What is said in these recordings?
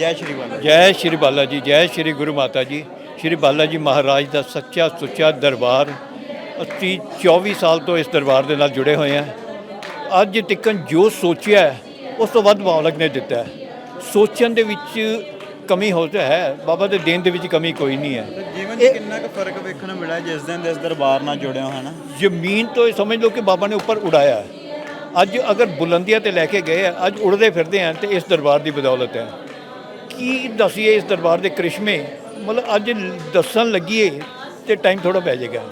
ਜੈ ਸ਼੍ਰੀ ਬਾਲਾ ਜੈ। ਸ਼੍ਰੀ ਬਾਲਾ ਜੀ ਜੈ ਸ਼੍ਰੀ ਗੁਰੂ ਮਾਤਾ ਜੀ। ਸ਼੍ਰੀ ਬਾਲਾ ਜੀ ਮਹਾਰਾਜ ਦਾ ਸੱਚਾ ਸੁੱਚਾ ਦਰਬਾਰ। ਅਸੀਂ 24 ਸਾਲ ਤੋਂ ਇਸ ਦਰਬਾਰ ਦੇ ਨਾਲ ਜੁੜੇ ਹੋਏ ਹਾਂ। ਅੱਜ ਤੱਕਨ ਜੋ ਸੋਚਿਆ ਹੈ, ਉਸ ਤੋਂ ਵੱਧ ਮਾਲਕ ਨੇ ਦਿੱਤਾ ਹੈ। ਸੋਚਣ ਦੇ ਵਿੱਚ ਕਮੀ ਹੋ ਤਾਂ ਹੈ ਬਾਬਾ ਦੇ ਦੇਣ ਦੇ ਵਿੱਚ ਕਮੀ ਕੋਈ ਨਹੀਂ ਹੈ। ਜੀਵਨ 'ਚ ਕਿੰਨਾ ਕੁ ਫ਼ਰਕ ਵੇਖਣ ਨੂੰ ਮਿਲਿਆ ਜਿਸ ਦਿਨ ਦੇ ਇਸ ਦਰਬਾਰ ਨਾਲ ਜੁੜਿਆ ਹੋ ਹਨਾ ਜ਼ਮੀਨ ਤੋਂ ਇਹ ਸਮਝ ਲਓ ਕਿ ਬਾਬਾ ਨੇ ਉੱਪਰ ਉਡਾਇਆ। ਹੈ। ਅੱਜ ਅਗਰ ਬੁਲੰਦੀਆਂ ਤੇ ਲੈ ਕੇ ਗਏ ਆ ਅੱਜ ਉੜਦੇ ਫਿਰਦੇ ਆ ਤੇ ਇਸ ਦਰਬਾਰ ਦੀ ਬਦੌਲਤ ਹੈ। ਕੀ ਦਸੀਏ ਇਸ ਦਰਬਾਰ ਦੇ ਕ੍ਰਿਸ਼ਮੇ? ਮਤਲਬ ਅੱਜ ਦੱਸਣ ਲੱਗੀਏ ਤੇ ਟਾਈਮ ਥੋੜਾ ਪੈ ਜਾਏਗਾ।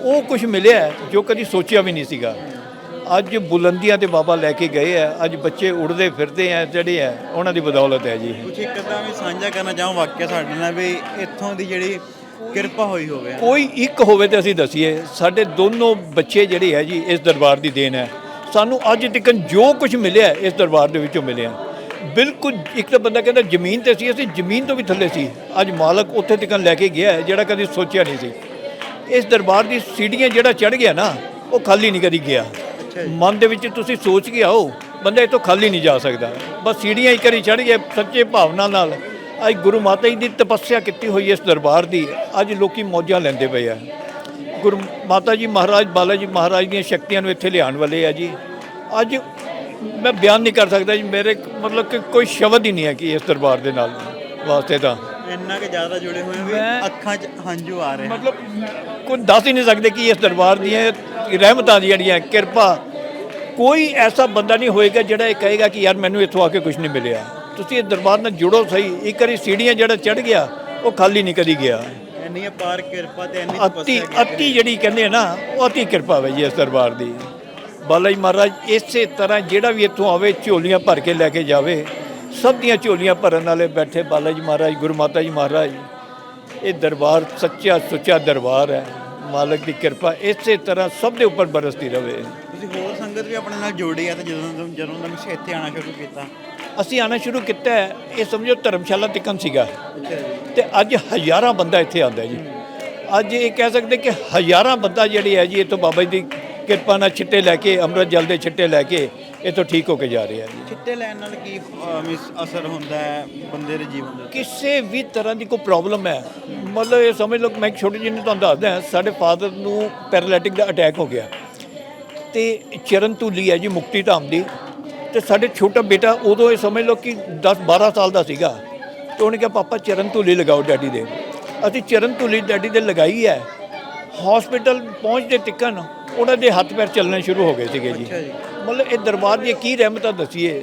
ਉਹ ਕੁਝ ਮਿਲਿਆ ਜੋ ਕਦੀ ਸੋਚਿਆ ਵੀ ਨਹੀਂ ਸੀਗਾ। ਅੱਜ ਬੁਲੰਦੀਆਂ ਤੇ ਬਾਬਾ ਲੈ ਕੇ ਗਏ ਆ ਅੱਜ ਬੱਚੇ ਉੜਦੇ ਫਿਰਦੇ ਆ ਜਿਹੜੇ ਆ ਉਹਨਾਂ ਦੀ ਬਦੌਲਤ ਹੈ ਜੀ। ਕੁਝ ਇੱਕ ਅੱਧਾ ਵੀ ਸਾਂਝਾ ਕਰਨਾ ਚਾਹਾਂ ਵਾਕਿਆ ਸਾਡੇ ਨਾਲ ਵੀ ਇੱਥੋਂ ਦੀ ਜਿਹੜੀ ਕਿਰਪਾ ਹੋਈ ਹੋਵੇ। ਕੋਈ ਇੱਕ ਹੋਵੇ ਤੇ ਅਸੀਂ ਦਸੀਏ ਸਾਡੇ ਦੋਨੋਂ ਬੱਚੇ ਜਿਹੜੇ ਹੈ ਜੀ ਇਸ ਦਰਬਾਰ ਦੀ ਦੇਣ ਹੈ। ਸਾਨੂੰ ਅੱਜ ਤੱਕ ਜੋ ਕੁਝ ਮਿਲਿਆ ਇਸ ਦਰਬਾਰ ਦੇ ਵਿੱਚੋਂ ਮਿਲਿਆ। ਬਿਲਕੁਲ ਇੱਕ ਤਾਂ ਬੰਦਾ ਕਹਿੰਦਾ ਜ਼ਮੀਨ ਤੇ ਸੀ ਅਸੀਂ ਜ਼ਮੀਨ ਤੋਂ ਵੀ ਥੱਲੇ ਸੀ। ਅੱਜ ਮਾਲਕ ਉੱਥੇ ਤੱਕ ਲੈ ਕੇ ਗਿਆ ਹੈ ਜਿਹੜਾ ਕਦੀ ਸੋਚਿਆ ਨਹੀਂ ਸੀ। ਇਸ ਦਰਬਾਰ ਦੀ ਸੀੜੀਆਂ ਜਿਹੜਾ ਚੜ ਗਿਆ ਨਾ ਉਹ ਖਾਲੀ ਨਹੀਂ ਕਦੀ ਗਿਆ। ਮਨ ਦੇ ਵਿੱਚ ਤੁਸੀਂ ਸੋਚ ਕੇ ਆਓ ਬੰਦਾ ਇਹ ਤੋਂ ਖਾਲੀ ਨਹੀਂ ਜਾ ਸਕਦਾ। ਬਸ ਸੀੜੀਆਂ ਇੱਕ ਵਾਰੀ ਚੜ ਗਿਆ ਸੱਚੇ ਭਾਵਨਾ ਨਾਲ। ਅੱਜ ਗੁਰੂ ਮਾਤਾ ਜੀ ਦੀ ਤਪੱਸਿਆ ਕੀਤੀ ਹੋਈ ਇਸ ਦਰਬਾਰ ਦੀ ਅੱਜ ਲੋਕੀ ਮੌਜਾਂ ਲੈਂਦੇ ਪਏ ਆ। ਗੁਰੂ ਮਾਤਾ ਜੀ ਮਹਾਰਾਜ ਬਾਲਾ ਜੀ ਮਹਾਰਾਜ ਦੀਆਂ ਸ਼ਕਤੀਆਂ ਨੂੰ ਇੱਥੇ ਲਿਆਉਣ ਵਾਲੇ ਆ ਜੀ। ਅੱਜ ਮੈਂ ਬਿਆਨ ਨਹੀਂ ਕਰ ਸਕਦਾ ਜੀ ਮੇਰੇ ਮਤਲਬ ਕਿ ਕੋਈ ਸ਼ਬਦ ਹੀ ਨਹੀਂ ਹੈ ਕਿ ਇਸ ਦਰਬਾਰ ਦੇ ਨਾਲ ਵਾਸਤੇ ਤਾਂ। ਇੰਨਾ ਕਿ ਜ਼ਿਆਦਾ ਜੁੜੇ ਹੋਏ ਵੀ ਅੱਖਾਂ 'ਚ ਹੰਝੂ ਆ ਰਹੇ ਮਤਲਬ ਕੋਈ ਦੱਸ ਹੀ ਨਹੀਂ ਸਕਦੇ ਕਿ ਇਸ ਦਰਬਾਰ ਦੀਆਂ ਰਹਿਮਤਾਂ ਜਿਹੜੀਆਂ ਕਿਰਪਾ। ਕੋਈ ਐਸਾ ਬੰਦਾ ਨਹੀਂ ਹੋਏਗਾ ਜਿਹੜਾ ਇਹ ਕਹੇਗਾ ਕਿ ਯਾਰ ਮੈਨੂੰ ਇੱਥੋਂ ਆ ਕੇ ਕੁਝ ਨਹੀਂ ਮਿਲਿਆ। ਤੁਸੀਂ ਇਸ ਦਰਬਾਰ ਨਾਲ ਜੁੜੋ ਸਹੀ। ਇੱਕ ਵਾਰੀ ਸੀੜੀਆਂ ਜਿਹੜਾ ਚੜ ਗਿਆ ਉਹ ਖਾਲੀ ਨਹੀਂ ਕਦੀ ਗਿਆ। ਇੰਨੀ ਅਪਾਰ ਕਿਰਪਾ ਤੇ ਇੰਨੀ ਅਤੀ ਅਤੀ ਜਿਹੜੀ ਕਹਿੰਦੇ ਆ ਨਾ ਉਹ ਅਤੀ ਕਿਰਪਾ ਹੈ ਜੀ ਇਸ ਦਰਬਾਰ ਦੀ। ਬਾਲਾ ਜੀ ਮਹਾਰਾਜ ਇਸੇ ਤਰ੍ਹਾਂ ਜਿਹੜਾ ਵੀ ਇੱਥੋਂ ਆਵੇ ਝੋਲੀਆਂ ਭਰ ਕੇ ਲੈ ਕੇ ਜਾਵੇ ਸਭ ਦੀਆਂ ਝੋਲੀਆਂ ਭਰਨ ਵਾਲੇ ਬੈਠੇ ਬਾਲਾ ਜੀ ਮਹਾਰਾਜ ਗੁਰੂ ਮਾਤਾ ਜੀ ਮਹਾਰਾਜ। ਇਹ ਦਰਬਾਰ ਸੱਚਾ ਸੁੱਚਾ ਦਰਬਾਰ ਹੈ। ਮਾਲਕ ਦੀ ਕਿਰਪਾ ਇਸੇ ਤਰ੍ਹਾਂ ਸਭ ਦੇ ਉੱਪਰ ਬਰਸਦੀ ਰਵੇ। ਤੁਸੀਂ ਹੋਰ ਸੰਗਤ ਵੀ ਆਪਣੇ ਨਾਲ ਜੋੜੀ ਆ ਤੇ ਜਦੋਂ ਤੋਂ ਜਦੋਂ ਤੋਂ ਤੁਸੀਂ ਇੱਥੇ ਆਣਾ ਸ਼ੁਰੂ ਕੀਤਾ। ਅਸੀਂ ਆਣਾ ਸ਼ੁਰੂ ਕੀਤਾ ਇਹ ਸਮਝੋ ਧਰਮਸ਼ਾਲਾ ਤਿਕਨ ਸੀਗਾ। ਤੇ ਅੱਜ ਹਜ਼ਾਰਾਂ ਬੰਦਾ ਇੱਥੇ ਆਉਂਦਾ ਜੀ। ਅੱਜ ਇਹ ਕਹਿ ਸਕਦੇ ਕਿ ਹਜ਼ਾਰਾਂ ਬੰਦਾ ਜਿਹੜੇ ਹੈ ਜੀ ਇੱਥੋਂ ਬਾਬਾ ਜੀ ਦੀ ਕਿਰਪਾ ਨਾਲ ਛਿੱਟੇ ਲੈ ਕੇ ਅੰਮ੍ਰਿਤ ਜਲ ਦੇ ਛਿੱਟੇ ਲੈ ਕੇ ਇੱਥੋਂ ਠੀਕ ਹੋ ਕੇ ਜਾ ਰਿਹਾ ਜੀ। ਚਿੱਟੇ ਲੈਣ ਨਾਲ ਕੀ ਅਹ, ਮਿਸ ਅਸਰ ਹੁੰਦਾ ਹੈ ਬੰਦੇ ਦੇ ਜੀਵਨ ਦੇ ਉੱਤੇ? ਕਿਸੇ ਵੀ ਤਰ੍ਹਾਂ ਦੀ ਕੋਈ ਪ੍ਰੋਬਲਮ ਹੈ। ਮਤਲਬ ਇਹ ਸਮਝ ਲਓ ਕਿ ਮੈਂ ਇੱਕ ਛੋਟੀ ਜਿਹੀ ਨੂੰ ਤੁਹਾਨੂੰ ਦੱਸਦਾ ਸਾਡੇ ਫਾਦਰ ਨੂੰ ਪੈਰਾਲਾਈਟਿਕ ਦਾ ਅਟੈਕ ਹੋ ਗਿਆ। ਤੇ ਚਰਨ ਧੂਲੀ ਹੈ ਜੀ ਮੁਕਤੀ ਧਾਮ ਦੀ। ਤੇ ਸਾਡੇ ਛੋਟਾ ਬੇਟਾ ਉਦੋਂ ਇਹ ਸਮਝ ਲਓ ਕਿ 10 12 ਸਾਲ ਦਾ ਸੀਗਾ। ਤੇ ਉਹਨੇ ਕਿਹਾ ਪਾਪਾ ਚਰਨ ਧੂਲੀ ਲਗਾਓ ਡੈਡੀ ਦੇ। ਅਸੀਂ ਚਰਨ ਧੂਲੀ ਡੈਡੀ ਦੇ ਲਗਾਈ ਹੈ। ਹਸਪੀਟਲ ਪਹੁੰਚਦੇ ਤਿੱਕਨ ਉਹਨਾਂ ਦੇ ਹੱਥ ਪੈਰ ਚੱਲਣੇ ਸ਼ੁਰੂ ਹੋ ਗਏ ਸੀਗੇ ਜੀ। ਮਤਲਬ ਇਹ ਦਰਬਾਰ ਦੀ ਕੀ ਰਹਿਮਤਾਂ ਦਸੀਏ।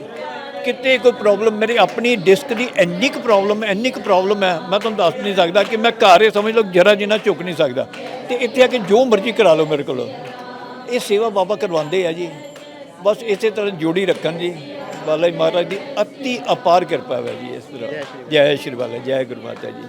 ਕਿਤੇ ਕੋਈ ਪ੍ਰੋਬਲਮ ਮੇਰੀ ਆਪਣੀ ਡਿਸਕ ਦੀ ਇੰਨੀ ਕੁ ਪ੍ਰੋਬਲਮ ਇੰਨੀ ਕੁ ਪ੍ਰੋਬਲਮ ਹੈ। ਮੈਂ ਤੁਹਾਨੂੰ ਦੱਸ ਨਹੀਂ ਸਕਦਾ ਕਿ ਮੈਂ ਘਰ ਇਹ ਸਮਝ ਲਓ ਜਰਾ ਜਿੰਨਾ ਝੁਕ ਨਹੀਂ ਸਕਦਾ। ਤੇ ਇੱਥੇ ਆ ਕੇ ਜੋ ਮਰਜ਼ੀ ਕਰਾ ਲਓ ਮੇਰੇ ਕੋਲ। ਇਹ ਸੇਵਾ ਬਾਬਾ ਕਰਵਾਉਂਦੇ ਆ ਜੀ। ਬਸ ਇਸੇ ਤਰ੍ਹਾਂ ਜੋੜੀ ਰੱਖਣ ਜੀ। ਬਾਲਾ ਜੀ ਮਹਾਰਾਜ ਦੀ ਅਤੀ ਅਪਾਰ ਕਿਰਪਾ ਹੈ ਜੀ ਇਸ ਤਰ੍ਹਾਂ। ਜੈ ਸ਼੍ਰੀ ਬਾਲਾ ਜੈ ਗੁਰੂ ਮਾਤਾ ਜੀ।